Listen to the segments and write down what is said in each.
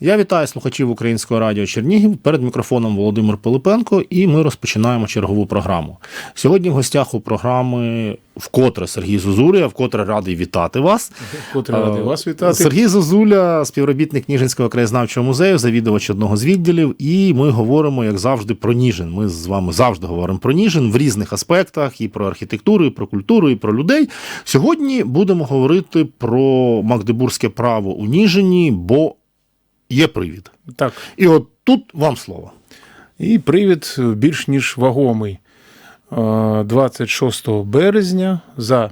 Я вітаю слухачів Українського радіо Чернігів. Перед мікрофоном Володимир Пилипенко, і ми розпочинаємо чергову програму. Сьогодні в гостях у програми вкотре Сергій Зозуля, вкотре радий вітати вас. Котре радий вас вітати. Сергій Зозуля, співробітник Ніжинського краєзнавчого музею, завідувач одного з відділів. І ми говоримо, як завжди, про Ніжин. Ми з вами завжди говоримо про Ніжин в різних аспектах: і про архітектуру, і про культуру, і про людей. Сьогодні будемо говорити про магдебурзьке право у Ніжині, бо є привід. Так. І от тут вам слово. І привід більш ніж вагомий. Е, 26 березня за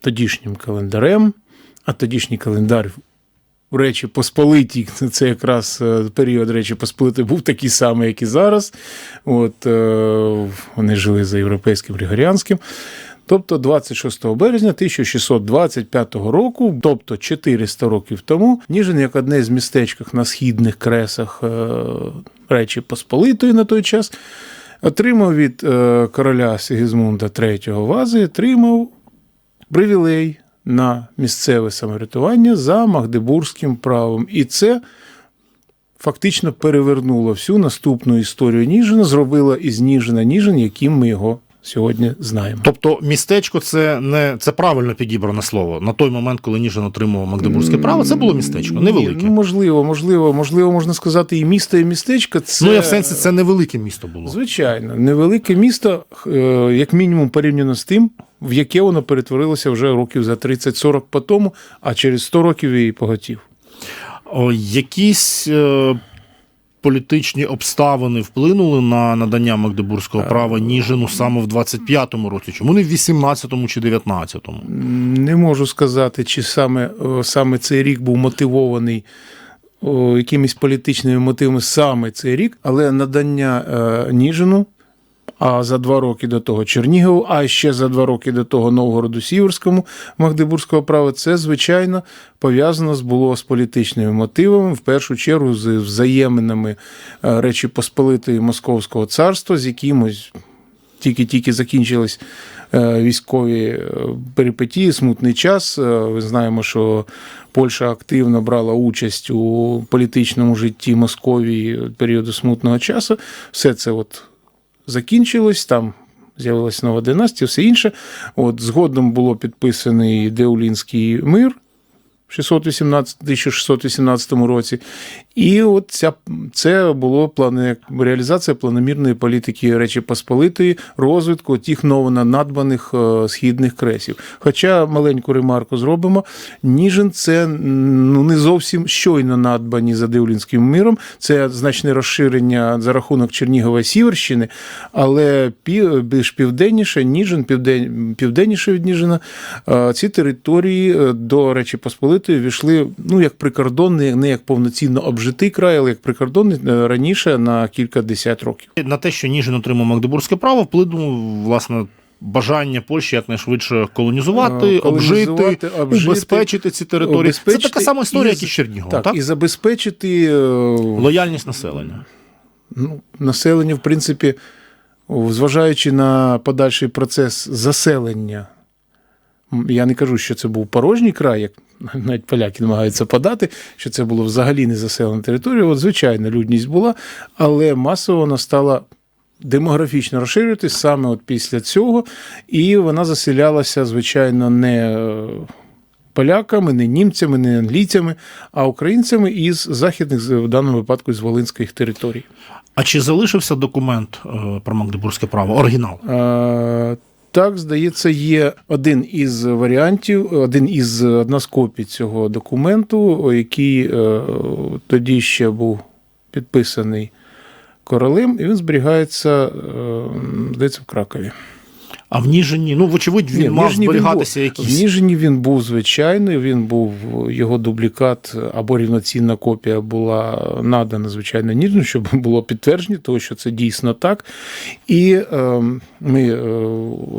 тодішнім календарем, а тодішній календар в Речі Посполитій, це якраз е, період Речі Посполитої був такий самий, як і зараз. От, е, вони жили за європейським григоріанським. Тобто 26 березня 1625 року, тобто 400 років тому, Ніжин, як одне з містечках на східних кресах е, Речі Посполитої на той час, отримав від е, короля Сигізмунда III Вази, отримав привілей на місцеве самоврятування за магдебурзьким правом. І це фактично перевернуло всю наступну історію Ніжина, зробило із Ніжина Ніжин, яким ми його сьогодні знаємо. Тобто, містечко це не це правильно підібране слово. На той момент, коли Ніжин отримував магдебурзьке право, це було містечко, невелике. Ні, ну, можливо, можливо, можливо, можна сказати, і місто, і містечко. Це... Ну, я в сенсі, це невелике місто було. Звичайно, невелике місто, е, як мінімум, порівняно з тим, в яке воно перетворилося вже років за 30-40 по тому, а через 100 років і поготів. Якісь е, політичні обставини вплинули на надання магдебурзького права Ніжину саме в 25-му році. Чому не в 18-му чи 19-му? Не можу сказати, чи саме, е, саме цей рік був мотивований о, якимись політичними мотивами саме цей рік, але надання е, Ніжину, а за два роки до того Чернігову, а ще за два роки до того Новгороду Сіверському Магдебурзького права, це, звичайно, пов'язано було з політичними мотивами, в першу чергу з взаєминами е, Речі Посполитої Московського царства, з якимось тільки-тільки закінчились е, військові е, перипетії, смутний час. Ми знаємо, що Польща активно брала участь у політичному житті Московії періоду смутного часу. Все це от закінчилось, там з'явилася нова династія, все інше. От, згодом було підписаний Деулінський мир. в 618, 1618 році. І от ця, це було плани, реалізація планомірної політики Речі Посполитої, розвитку тих новонадбаних е, східних кресів. Хоча маленьку ремарку зробимо, Ніжин це ну, не зовсім щойно надбані за Деулінським миром, це значне розширення за рахунок Чернігова Сіверщини, але пів, більш південніше, Ніжин, південь, південніше від Ніжина, е, ці території е, до Речі Посполитої війшли ну, як прикордонний, не як повноцінно обжитий край, але як прикордонний е, раніше на кілька десят років. На те, що Ніжин отримав магдебурзьке право, вплинуло, власне, бажання Польщі якнайшвидше колонізувати, Е, колонізувати, обжити, обжити, убезпечити ці території. Обезпечити Це така сама історія, і як і з Черніговом, Так, так? і забезпечити е, Лояльність населення. ну, населення, в принципі, зважаючи на подальший процес заселення. Я не кажу, що це був порожній край, як навіть поляки намагаються подати, що це було взагалі не заселена територія. От, звичайно, людність була, але масово вона стала демографічно розширюватись саме от після цього, і вона заселялася, звичайно, не е, поляками, не німцями, не англійцями, а українцями із західних, в даному випадку, з Волинських територій. А чи залишився документ е, про магдебурзьке право? Оригінал? Е, Так, здається, є один із варіантів, один із одна з копій цього документу, який е, тоді ще був підписаний королем, і він зберігається, е, здається, в Кракові. А в Ніжині, ну, вочевидь, він Ні, мав Ніжині він зберігатися був. якийсь. В Ніжині він був звичайний, він був його дублікат або рівноцінна копія була надана, звичайно, Ніжину, щоб було підтвердження того, що це дійсно так. І е, ми е,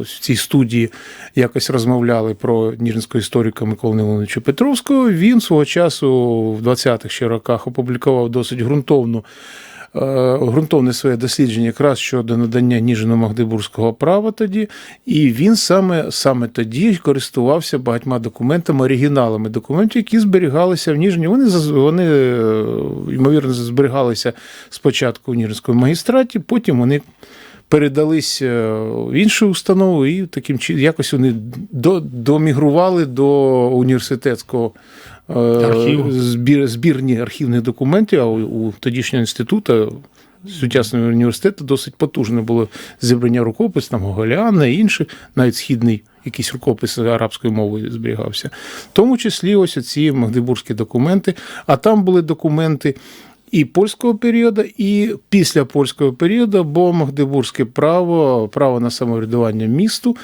в цій студії якось розмовляли про ніжинського історика Миколи Леонидовича Петровського. Він свого часу в 20-х ще роках опублікував досить ґрунтовну ґрунтовне своє дослідження якраз щодо надання Ніжино-Магдебурзького права тоді, і він саме, саме тоді користувався багатьма документами, оригіналами документів, які зберігалися в Ніжині. Вони, вони е, ймовірно, зберігалися спочатку в Ніжинському магістраті, потім вони передались е, в іншу установу, і таким чином якось вони домігрували до університетського е, Архіву. збір, збірні архівних документів, а у, у тодішнього інституту. Сучасного університету досить потужне було зібрання рукопис, там Гоголяна і інші, навіть східний якийсь рукопис арабською мовою зберігався. В тому числі ось ці магдебурзькі документи. А там були документи і польського періоду, і після польського періоду, бо магдебурзьке право, право на самоврядування місту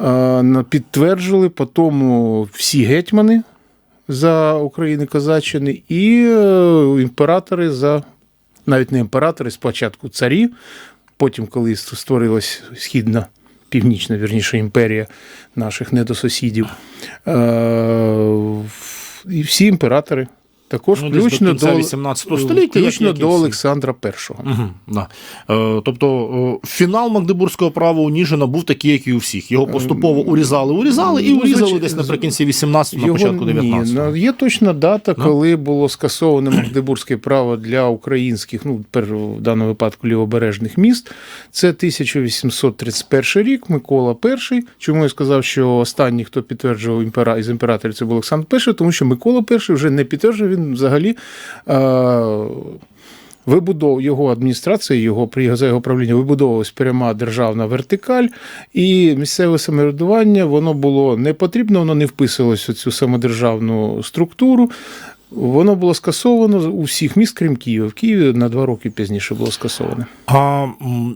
е, на- підтверджували по тому всі гетьмани за України Козаччини і е, імператори за навіть не імператори, спочатку царі, потім, коли створилась східна, північна, вірніше, імперія наших недосусідів, е, і всі імператори. Також Ну, включно до до, 18 століття, включно як до. Олександра І. Угу, да. е, тобто е, фінал Магдебурзького права у Ніжина був такий, як і у всіх. Його поступово урізали, урізали і ну, урізали десь наприкінці 18-го, на початку 19-го. ну, є точна дата, Ну? коли було скасоване магдебурзьке право для українських, ну в даному випадку лівобережних міст. Це 1831 рік, Микола І. Чому я сказав, що останній, хто підтверджував імпера із імператорів, це був Олександр І, тому що Микола І вже не підтверджував, він взагалі. Е- Вибудов його адміністрація, його за його правління вибудовувалась пряма державна вертикаль, і місцеве самоврядування воно було не потрібно, воно не вписувалося в цю самодержавну структуру. Воно було скасовано у всіх міст, крім Києва. В Києві на два роки пізніше було скасоване. А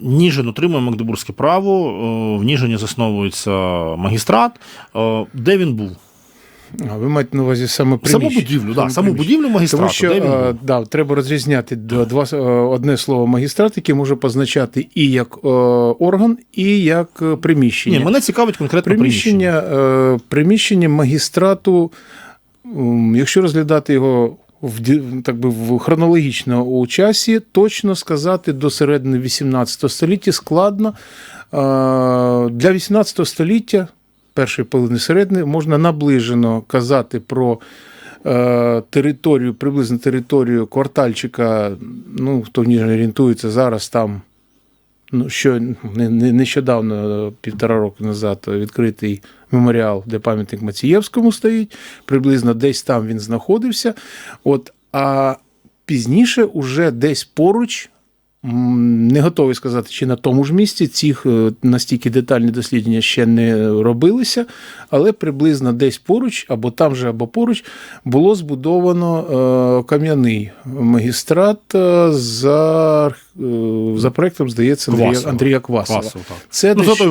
Ніжин отримує Магдебурзьке право, е, в Ніжині засновується магістрат. Е, Де він був? А ви маєте на увазі саме Саму приміщення? будівлю, да, саму будівлю магістрату. Тому що де він е, да, треба розрізняти два, е, одне слово магістрат, яке може позначати і як е, орган, і як приміщення. Ні, мене цікавить конкретно приміщення. приміщення, приміщення магістрату, якщо розглядати його в, так би, в хронологічно у часі, точно сказати до середини 18 століття складно. Для 18 століття, першої половини середини, можна наближено казати про е, територію, приблизно територію квартальчика, ну, хто в ній орієнтується зараз там ну, що не, не, нещодавно, півтора року назад, відкритий меморіал, де пам'ятник Мацієвському стоїть. Приблизно десь там він знаходився. От, а пізніше, уже десь поруч, не готовий сказати, чи на тому ж місці. Цих е, настільки детальні дослідження ще не робилися, але приблизно десь поруч, або там же, або поруч, було збудовано е, кам'яний магістрат е, за, за проектом, здається, Андрія, Квасова. Андрія Квасова. Класово, так. Це Ну, десь- той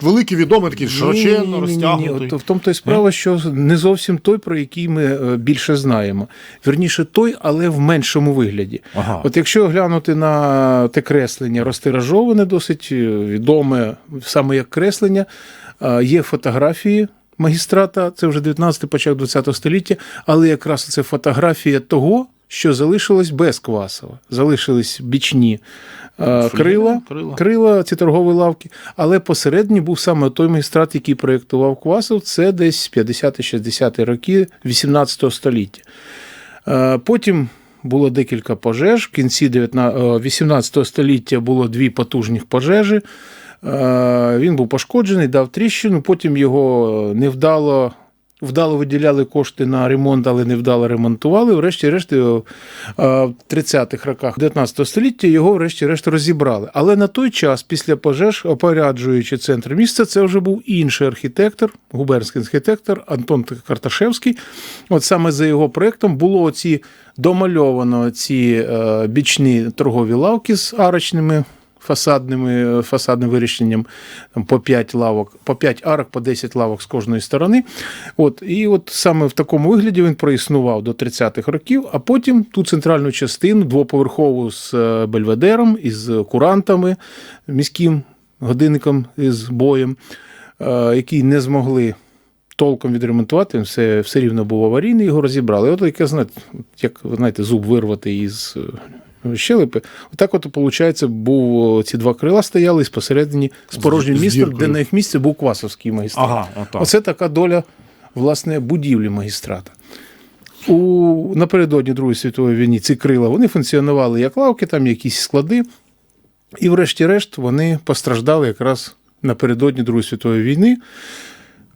великий відомий такий широченно, розтягнутий. От В тому то й справа, що не зовсім той, про який ми е, більше знаємо. Вірніше той, але в меншому вигляді. Ага. От якщо глянути на те креслення, розтиражоване, досить е, відоме саме як креслення, е, є фотографії. Магістрата, це вже 19 початок 20 століття, але якраз це фотографія того, що залишилось без Квасова. Залишились бічні е, крила, крила. крила ці торгові лавки, але посередній був саме той магістрат, який проєктував Квасов, це десь 50-60 роки 18 століття. Е, Потім було декілька пожеж. В кінці 19 е, 18 століття було дві потужних пожежі. Е, Він був пошкоджений, дав тріщину, потім його невдало. Вдало виділяли кошти на ремонт, але невдало ремонтували. Врешті-решт, е, в 30-х роках 19 століття його врешті-решт розібрали. Але на той час, після пожеж, опоряджуючи центр міста, це вже був інший архітектор, губернський архітектор Антон Карташевський. От саме за його проєктом було оці домальовано ці е, бічні торгові лавки з арочними фасадними, фасадним вирішенням там, по 5 лавок, по 5 арок, по 10 лавок з кожної сторони. От, і от саме в такому вигляді він проіснував до 30-х років, а потім ту центральну частину, двоповерхову з е, бельведером, із курантами, міським годинником із боєм, е, який не змогли. Толком відремонтувати, все, все рівно був аварійний, його розібрали. От яке, знаєте, як знаєте, зуб вирвати із е, щелепи. Отак, от, виходить, був ці два крила стояли, і посередині з порожнім містом, де на їх місці був Квасовський магістрат. Ага, отак. Оце така доля власне будівлі магістрата. У напередодні Другої світової війни ці крила вони функціонували як лавки, там якісь склади. І, врешті-решт, вони постраждали якраз напередодні Другої світової війни.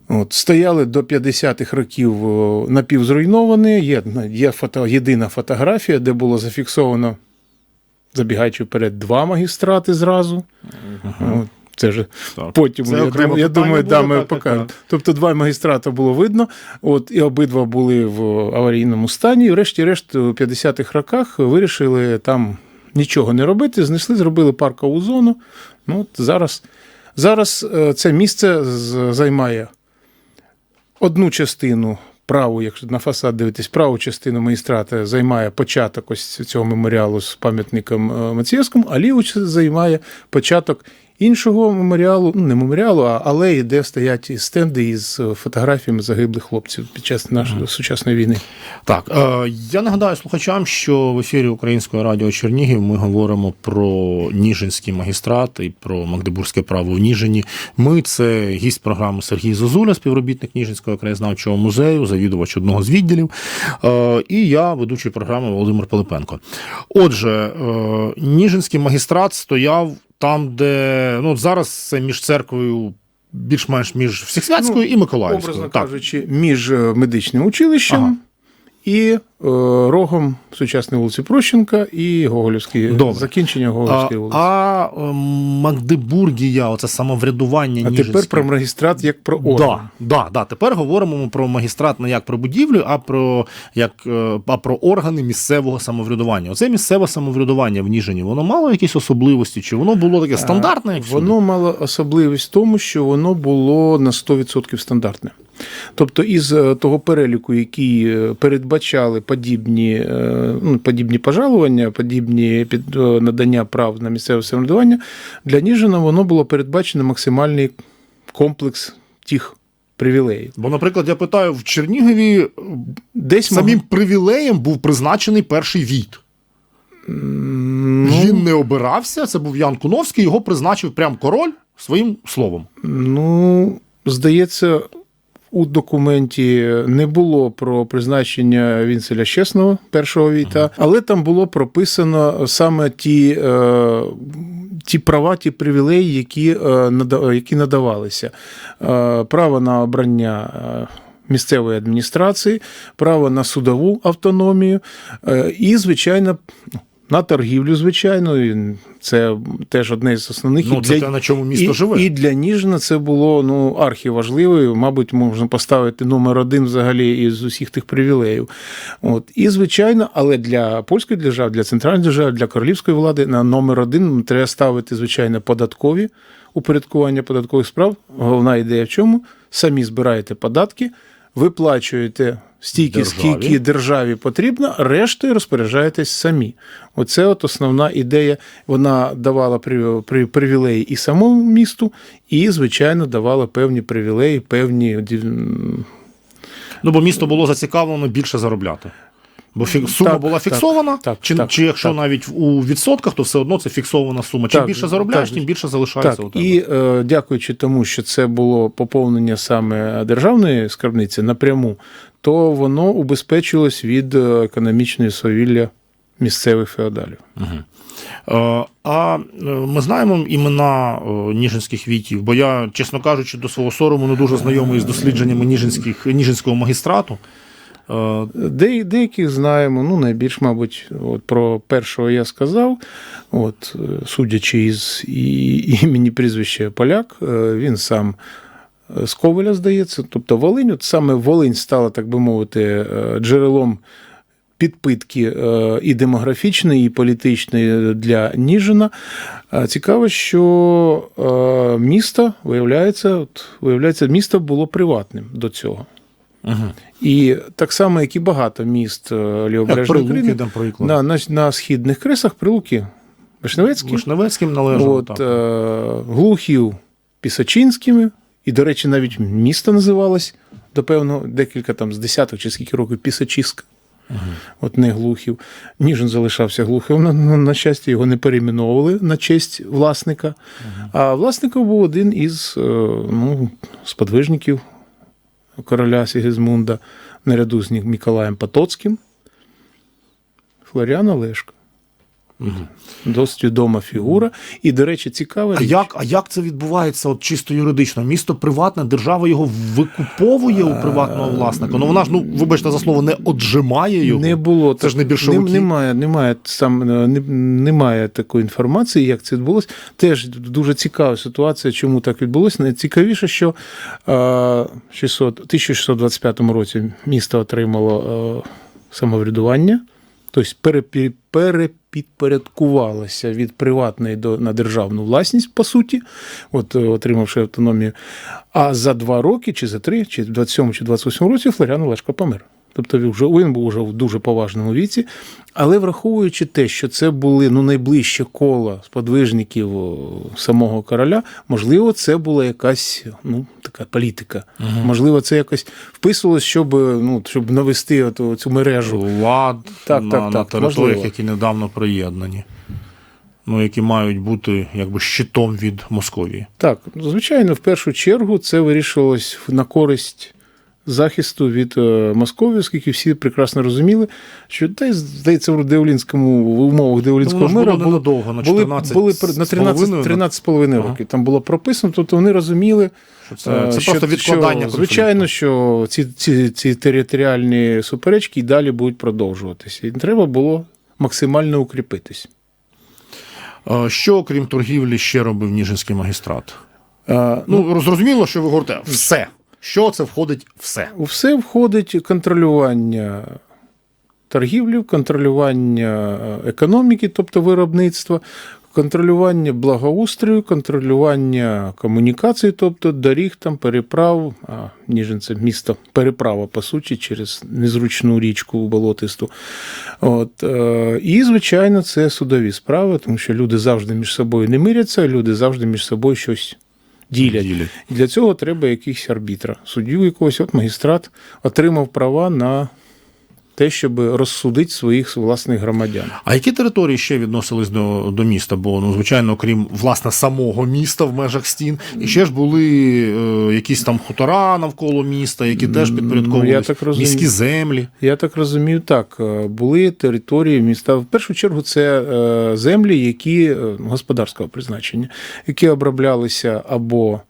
От, стояли до 50-х років напівзруйновані. Є, є фото, єдина фотографія, де було зафіксовано, забігаючи вперед, два магістрати зразу. От, це Так. потім, Це я, думаю, я думаю, буде, да, ми покажемо. так. Тобто два магістрата було видно, от, і обидва були в аварійному стані. І врешті-решт, у 50-х роках вирішили там нічого не робити, знесли, зробили паркову зону. Ну, от зараз, зараз е, це місце займає одну частину. Праву, якщо на фасад дивитись, праву частину магістрата займає початок ось цього меморіалу з пам'ятником е, Мацієвському, а ліву займає початок іншого меморіалу, ну не меморіалу, а алеї, де стоять і стенди із фотографіями загиблих хлопців під час нашої сучасної війни. Так, е, я нагадаю слухачам, що в ефірі Українського радіо Чернігів ми говоримо про Ніжинський магістрат і про Магдебурзьке право в Ніжині. Ми це гість програми Сергій Зозуля, співробітник Ніжинського краєзнавчого музею, завідувач одного з відділів. Е, і я, ведучий програми Володимир Пилипенко. Отже, е, Ніжинський магістрат стояв там, де ну, зараз це між церквою. Більш-менш між Всехсвятською і Миколаївською. Образно Так. кажучи, між е, медичним училищем Ага. І е, рогом сучасної вулиці Прощенка і Гоголівської Добре. закінчення Гоголівської вулиці. а е, Магдебургія, оце самоврядування А Ніжинське. тепер про магістрат як про орган. Да, да, да. Тепер говоримо про магістрат не як про будівлю, а про, як, е, а про органи місцевого самоврядування. Оце місцеве самоврядування в Ніжині, воно мало якісь особливості, чи воно було таке стандартне? Як? Воно мало особливість в тому, що воно було на 100% стандартне. Тобто, із е, того переліку, який е, передбачали подібні, е, ну, подібні пожалування, подібні надання прав на місцеве самоврядування, для Ніжина воно було передбачено максимальний комплекс тих привілеїв. Бо, наприклад, я питаю, в Чернігові Десь самим мог- привілеєм був призначений перший війт. Ну, Він не обирався, це був Ян Куновський, його призначив прям король своїм словом. Ну, здається, у документі не було про призначення Вінцеля Щесного, першого віта, але там було прописано саме ті. Е, Ті права, ті привілеї, які, е, які надавалися. Е, Право на обрання місцевої адміністрації, право на судову автономію і, звичайно, на торгівлю, звичайно. і Це теж одне з основних Ну, і це для- те, на чому місто і, живе. І для Ніжина це було ну, архіважливо. Мабуть, можна поставити номер один взагалі із усіх тих привілеїв. От. І, звичайно, але для польської держави, для центральної держави, для королівської влади на номер один треба ставити, звичайно, податкові упорядкування податкових справ. Головна ідея в чому? Самі збираєте податки, виплачуєте стільки, Державі. скільки державі потрібно, рештою розпоряджаєтесь самі. Оце от основна ідея. Вона давала при- при- привілеї і самому місту, і, звичайно, давала певні привілеї, певні Ну, бо місто було зацікавлено більше заробляти. Бо сума Так, була фіксована, так, чи, так, чи якщо так. навіть у відсотках, то все одно це фіксована сума. Чим Так, більше заробляєш, так. тим більше залишається Так, у тебе. і е, дякуючи тому, що це було поповнення саме державної скарбниці напряму, то воно убезпечилось від е, економічної свавілля місцевих феодалів. Е, А е, ми знаємо імена ніжинських вітів, бо я, чесно кажучи, до свого сорому не дуже знайомий з дослідженнями ніжинських, ніжинського магістрату. Е, Де, деяких знаємо, ну найбільш, мабуть, от про першого я сказав. От, е, судячи із імені прізвища Поляк, е, він сам з Ковеля, здається, тобто Волинь, от саме Волинь стала, так би мовити, джерелом підпитки і демографічної, і політичної для Ніжина. Цікаво, що місто, виявляється, от, виявляється, місто було приватним до цього. Угу. І так само, як і багато міст е, Лівобережної України, наприклад. на, на, на східних кресах Прилуки, Вишневецькі, Вишневецьким належало. от, так. е, Глухів Пісочинськими, і, до речі, навіть місто називалось до певного декілька там з десяток чи скільки років Пісочиськ. от не глухів. Ніжин залишався глухим. На, на, на щастя, його не перейменовували на честь власника. А власником був один із е, ну, сподвижників короля Сігізмунда, наряду з Миколаєм Потоцьким, Флоріан Олешко. Досить відома фігура. І, до речі, цікава А як, а як це відбувається от чисто юридично? Місто приватне, держава його викуповує у приватного власника. Ну вона ж, ну вибачте за слово, не отжимає його. Не було Це ж не. Нем- Немає, немає сам е, не- немає такої інформації, як це відбулося. Теж дуже цікава ситуація, чому так відбулося. Найцікавіше, що е, 600, 1625 році місто отримало е, самоврядування, тобто перепі- перепідпорядкувалося від приватної до на державну власність, по суті, от е, отримавши автономію. А за два роки, чи за три, чи в 27 чи 28 році Флоріан Олешко помер. Тобто він вже він був вже в дуже поважному віці, але враховуючи те, що це були ну найближче коло сподвижників самого короля, можливо, це була якась ну така політика. Можливо, це якось вписувалось, щоб ну щоб навести оту, цю мережу. Лад Так, на, так, на так, територіях, можливо. які недавно приєднані. Ну, які мають бути якби щитом від Московії. Так, звичайно, в першу чергу це вирішувалось на користь захисту від е, Московії, оскільки всі прекрасно розуміли, що та здається, в Деулінському в умовах Деулінського Ну, миру було ненадовго, на були, 14 були при- на з половиною, 13, 13,5 Ага. років. Там було прописано, тобто вони розуміли. Що це, е, це що- просто відкладання що, Звичайно, що ці, ці, ці територіальні суперечки і далі будуть продовжуватися. І треба було максимально укріпитись. Е, Що, окрім торгівлі, ще робив Ніжинський магістрат? Е, Ну, зрозуміло, що ви говорите все. Що це входить все? У все входить контролювання торгівлі, контролювання е, економіки, тобто виробництва, контролювання благоустрою, контролювання комунікацій, тобто доріг, там, переправ, а Ніжин це місто переправа, по суті, через незручну річку болотисту. От, е, і, звичайно, це судові справи, тому що люди завжди між собою не миряться, люди завжди між собою щось ділять. Ділять. І Для цього треба якийсь арбітра. Суддю якогось, от магістрат отримав права на те, щоб розсудити своїх власних громадян. А які території ще відносились до, до міста? Бо, ну, звичайно, окрім власне самого міста в межах стін, і ще ж були е, якісь там хутора навколо міста, які теж Ну, підпорядковувалися, я так розумію. міські землі. Я так розумію, так е, були території міста. В першу чергу це е, землі, які е, господарського призначення, які оброблялися або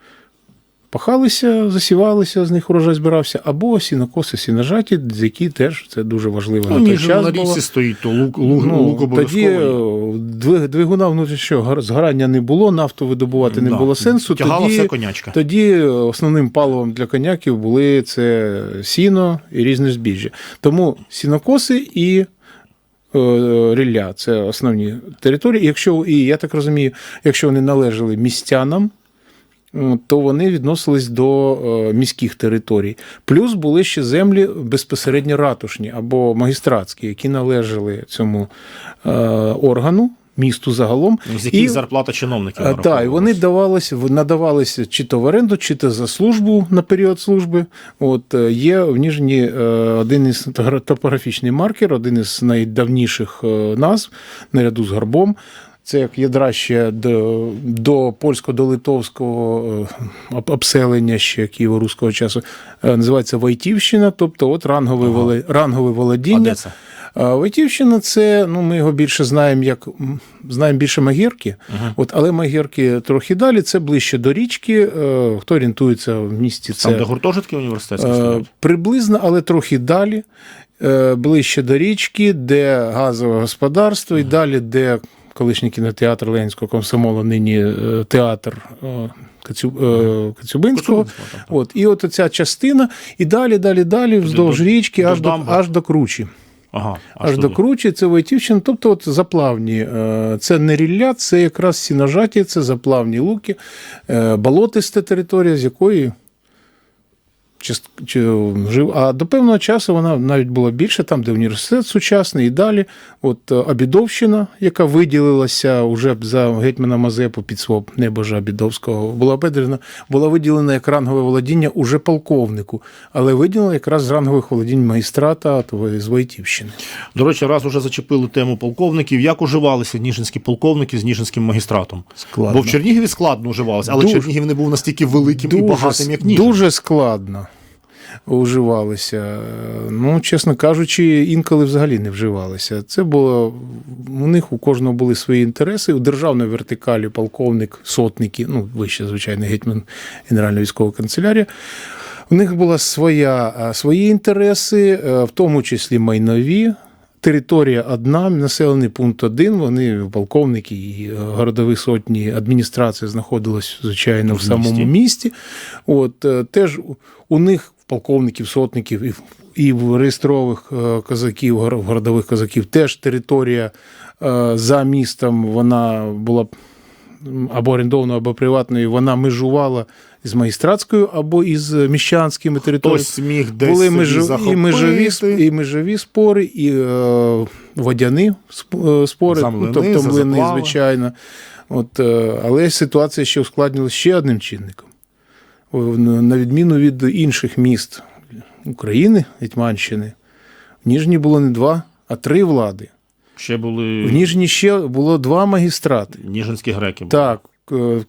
пахалися, засівалися, з них урожай збирався, або сінокоси, сіножаті, з які теж це дуже важливо Ну, на той час на було. річці стоїть, то лук, лук, Ну, лук тоді обов'язково. двигуна внутрішнього згорання не було, нафту видобувати не Да. було сенсу. Тягала тоді, все конячка. тоді основним паливом для коняків були це сіно і різне збіжжя. Тому сінокоси і е, рілля це основні території. Якщо, і я так розумію, якщо вони належали містянам, то вони відносились до е, міських територій. Плюс були ще землі безпосередньо ратушні або магістратські, які належали цьому е, органу, місту загалом. З яких зарплата чиновників Так, і вони давалися, надавалися чи то в оренду, чи то за службу на період служби. От е, є в Ніжні е, один із топографічний маркер, один із найдавніших е, назв наряду з гарбом. Це як ядра ще до, до польсько до литовського е, обселення ще києво-руського часу. е, Називається Войтівщина, тобто от рангове, Ага. рангове А володіння. де це? Войтівщина це, ну, ми його більше знаємо, як знаємо більше Магірки, Ага. от, але Магірки трохи далі, це ближче до річки. Е, Хто орієнтується в місті, це Там, де гуртожитки університетські стоять? приблизно, але трохи далі. Ближче до річки, де газове господарство, і далі, де колишній кінотеатр Ленінського комсомолу, нині е, театр е, е, так, так. От, і от ця частина, і далі, далі, далі, вздовж до- річки, до аж до, аж до Кручі. Ага, Аж до Кручі, це Войтівщина, тобто от заплавні. Це не рілля, це якраз сіножаті, це заплавні луки, болотиста територія, з якої чи, жив. А до певного часу вона навіть була більше, там, де університет сучасний, і далі. От е, Абідовщина, яка виділилася вже за гетьмана Мазепу під свого небожа Абідовського, була виділена, була виділена як рангове володіння уже полковнику, але виділена якраз з рангових володінь магістрата з Войтівщини. До речі, раз уже зачепили тему полковників. Як уживалися ніжинські полковники з ніжинським магістратом? Складно. Бо в Чернігові складно уживалися, але Дуже- Чернігів не був настільки великим і багатим, як Ніжин. Дуже складно уживалися. Ну, чесно кажучи, інколи взагалі не вживалися. Це було у них у кожного були свої інтереси. У державної вертикалі полковник, сотники, ну вище, звичайно, гетьман Генеральної військової канцелярії. У них була своя, свої інтереси, е, в тому числі майнові. Територія одна, населений пункт один. Вони полковники і е, городові сотні адміністрація знаходилась, звичайно, в, В самому місті. От е, теж у них полковників, сотників і, в- і в реєстрових е, козаків, городових козаків теж територія е, за містом вона була або орендованою, або приватною, вона межувала з магістратською або із міщанськими територіями. Хтось міг десь Були межу, і, межові, і межові спори, і е, водяні е, спори, ну, млини, тобто млини, звичайно. От, але ситуація ще ускладнилася ще одним чинником. На- відміну від інших міст України, Гетьманщини, в Ніжні було не два, а три влади. Ще були В Ніжні ще було два магістрати. ніжинські греки. були. Так,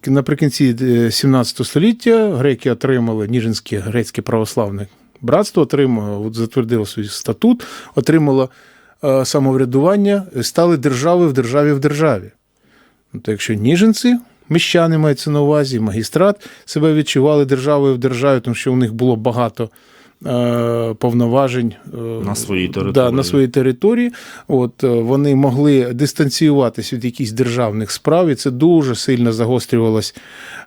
е, наприкінці е, 17 століття греки отримали Ніжинське грецьке православне братство, отримало, от затвердило свій статут, отримало е, самоврядування, стали державою в державі в державі. Ну, То якщо ніженці, міщани мається на увазі, магістрат себе відчували державою в державі, тому що у них було багато е, повноважень е, На своїй Да, території. на своїй території. От, е, вони могли дистанціюватися від якихось державних справ, і це дуже сильно загострювалось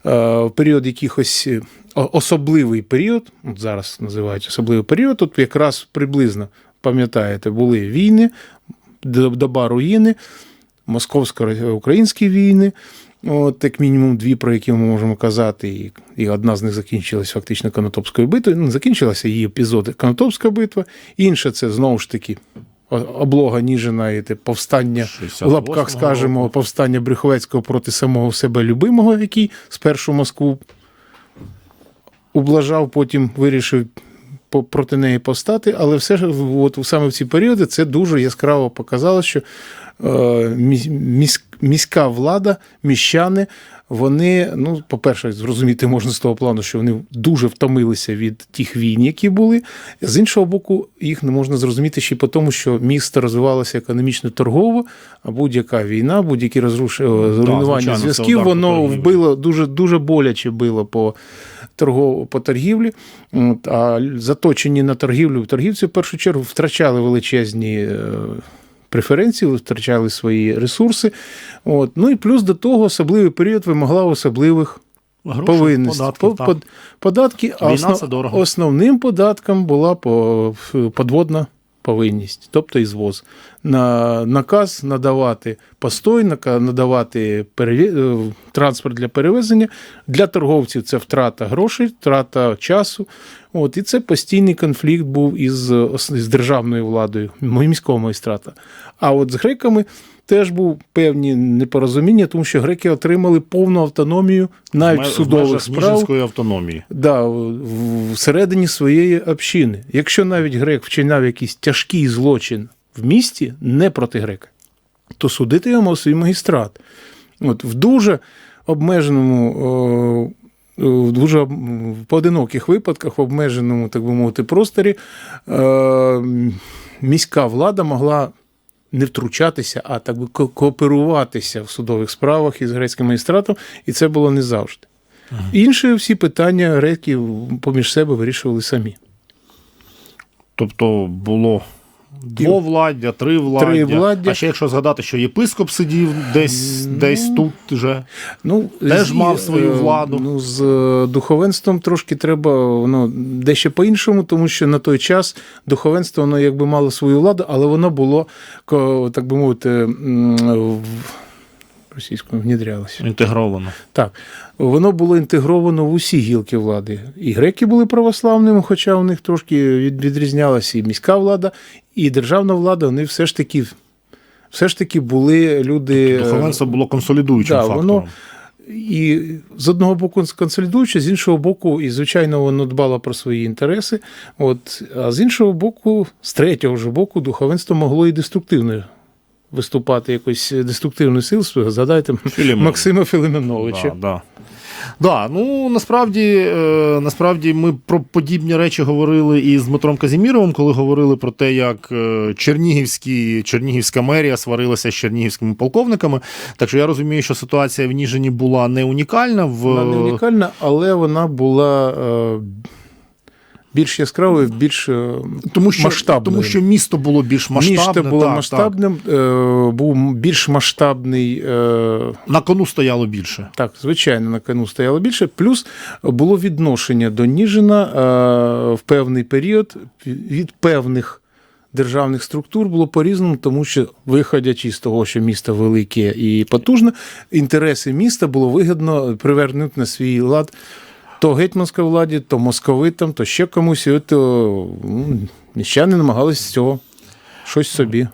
в період якихось особливий період. От зараз називають особливий період. Тут якраз приблизно пам'ятаєте, були війни, доба руїни, московсько-українські війни. От, як мінімум дві, про які ми можемо казати, і, і одна з них закінчилась фактично Конотопською битвою. Ну, закінчилася її епізод Конотопська битва. Інша це знову ж таки облога Ніжина і те повстання в лапках, скажемо, року. повстання Брюховецького проти самого себе любимого, який спершу Москву ублажав, потім вирішив проти неї постати. Але все ж от саме в ці періоди це дуже яскраво показало, що міська влада, міщани, вони, ну, по-перше, зрозуміти можна з того плану, що вони дуже втомилися від тих війн, які були. З іншого боку, їх не можна зрозуміти ще й по тому, що місто розвивалося економічно торгово, а будь-яка війна, будь-які розруш... е, руйнування зв'язків, воно вбило дуже, дуже боляче било по торгов... по торгівлі. А заточені на торгівлю торгівці в першу чергу втрачали величезні. Преференції, втрачали свої ресурси. От. Ну і плюс до того особливий період вимогла особливих Гроші, повинностей. податки, По- под- податки, а основ- дорого. основним податком була по- подводна повинність, тобто і звоз. На наказ надавати постой, надавати е, транспорт для перевезення. Для торговців це втрата грошей, втрата часу. От, і це постійний конфлікт був із, із державною владою, міського магістрата. А от з греками теж був певні непорозуміння, тому що греки отримали повну автономію навіть в судових справах. Автономії. Да, всередині своєї общини. Якщо навіть грек вчиняв якийсь тяжкий злочин в місті, не проти грека, то судити його мав свій магістрат. От в дуже обмеженому, в дуже поодиноких випадках, в обмеженому, так би мовити, просторі, е, міська влада могла не втручатися, а так би кооперуватися в судових справах із грецьким магістратом, і це було не завжди. Інші всі питання греки поміж себе вирішували самі. Тобто було двовладдя, тривладдя. Тривладдя. А ще якщо згадати, що єпископ сидів десь, десь тут вже. Ну, Теж з- мав свою е, владу. Ну, з е, духовенством трошки треба воно дещо по-іншому, тому що на той час духовенство воно якби мало свою владу, але воно було, так би мовити, в- російською внідрялося. Інтегровано. Так, воно було інтегровано в усі гілки влади. І греки були православними, хоча у них трошки від- відрізнялася і міська влада, і державна влада. Вони все ж таки, все ж таки були люди. е, Духовенство було консолідуючим да, фактором. воно- І з одного боку консолідуючи, з іншого боку, і звичайно, воно дбало про свої інтереси. От, а з іншого боку, з третього ж боку, духовенство могло і деструктивно виступати, якось деструктивну силу. Згадайте Філімон. Максима Філименовича. Да, да. Да, ну насправді, е, насправді ми про подібні речі говорили і з Дмитром Казіміровим, коли говорили про те, як е, Чернігівські, Чернігівська мерія сварилася з чернігівськими полковниками. Так що я розумію, що ситуація в Ніжині була не унікальна. В... Вона не унікальна, але вона була е, більш яскравою, більш е, тому, що, масштабною. тому що місто було більш масштабне. Місто було так, масштабним, е, був більш масштабний. Е, На кону стояло більше. Так, звичайно, на кону стояло більше. Плюс було відношення до Ніжина е, в певний період від певних державних структур було по-різному, тому що, виходячи з того, що місто велике і потужне, інтереси міста було вигідно привернути на свій лад. То гетьманській владі, то московитам, то ще комусь, і от міщани намагалися з цього щось собі.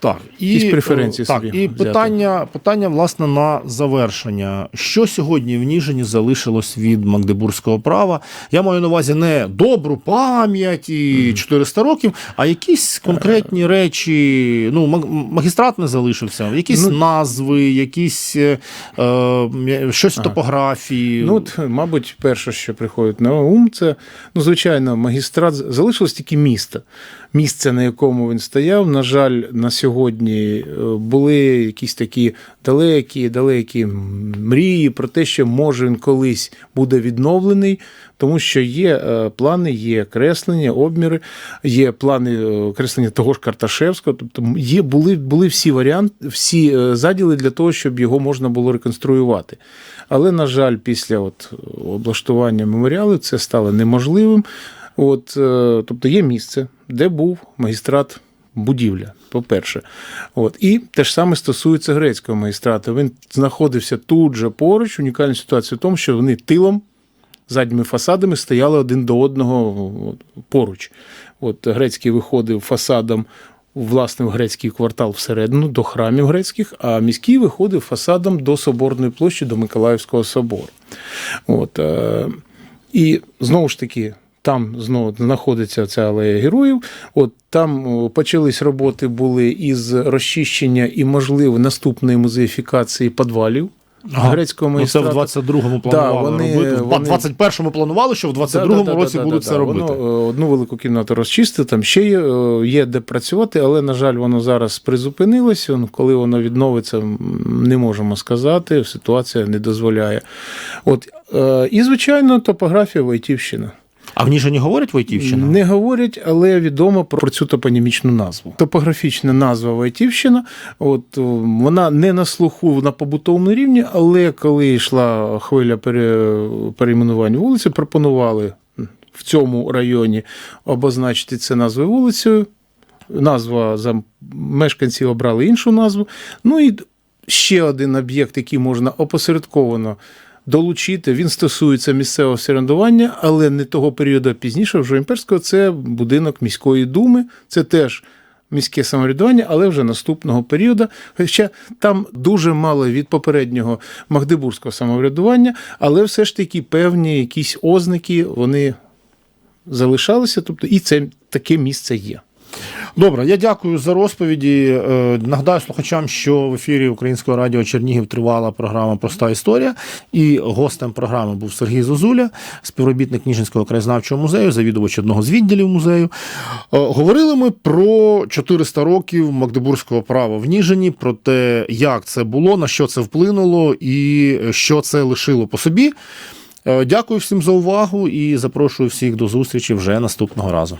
Так, Якісь преференції е, так, собі і взяти. питання, питання, власне, на завершення. Що сьогодні в Ніжині залишилось від магдебурзького права? Я маю на увазі не добру пам'ять і 400 років, а якісь конкретні речі. Ну, магістрат не залишився, якісь Ну, назви, якісь е, е, щось в топографії. Ну, от, мабуть, перше, що приходить на ум, це, ну, звичайно, магістрат залишилось тільки місто. Місце, на якому він стояв. На жаль, на сьогодні е, були якісь такі далекі, далекі мрії про те, що може він колись буде відновлений, тому що є е, плани, є креслення, обміри, є плани е, креслення того ж Карташевського. Тобто є, були, були всі варіанти, всі заділи для того, щоб його можна було реконструювати. Але, на жаль, після от облаштування меморіалу це стало неможливим. От, тобто є місце, де був магістрат будівля, по-перше. От. І те ж саме стосується грецького магістрату. Він знаходився тут же поруч. Унікальна ситуація в тому, що вони тилом, задніми фасадами стояли один до одного поруч. От грецький виходив фасадом власне в грецький квартал всередину до храмів грецьких, а міський виходив фасадом до Соборної площі, до Миколаївського собору. От, е, і знову ж таки. Там знову знаходиться ця алея героїв. От там почались роботи були із розчищення і, можливо, наступної музеїфікації підвалів грецького Ну, це в 22-му планували вони- робити. В вони- 21-му планували, що в 22-му Да-да-да-да-да-да. році будуть це робити. Воно е, одну велику кімнату розчистили, там ще є, е, є де працювати, але, на жаль, воно зараз призупинилося. Ну, Коли воно відновиться, не можемо сказати. Ситуація не дозволяє. От, е, і, звичайно, топографія Войтівщина. А в Ніжині говорять Войтівщина? Не говорять, але відомо про цю топонімічну назву. Топографічна назва Войтівщина. От вона не на слуху на побутовому рівні, але коли йшла хвиля пере, вулиці, пропонували в цьому районі обозначити це назвою вулицею. Назва за мешканці обрали іншу назву. Ну і ще один об'єкт, який можна опосередковано долучити. Він стосується місцевого середування, але не того періоду, пізніше, вже імперського. Це будинок міської думи. Це теж міське самоврядування, але вже наступного періоду. Хоча там дуже мало від попереднього магдебурзького самоврядування, але все ж таки певні якісь ознаки вони залишалися. Тобто, і це таке місце є. Добре, я дякую за розповіді. Е, Нагадаю слухачам, що в ефірі Українського радіо Чернігів тривала програма Проста історія. І гостем програми був Сергій Зозуля, співробітник Ніжинського краєзнавчого музею, завідувач одного з відділів музею. Е, Говорили ми про 400 років магдебурзького права в Ніжині, про те, як це було, на що це вплинуло і що це лишило по собі. Е, Дякую всім за увагу і запрошую всіх до зустрічі вже наступного разу.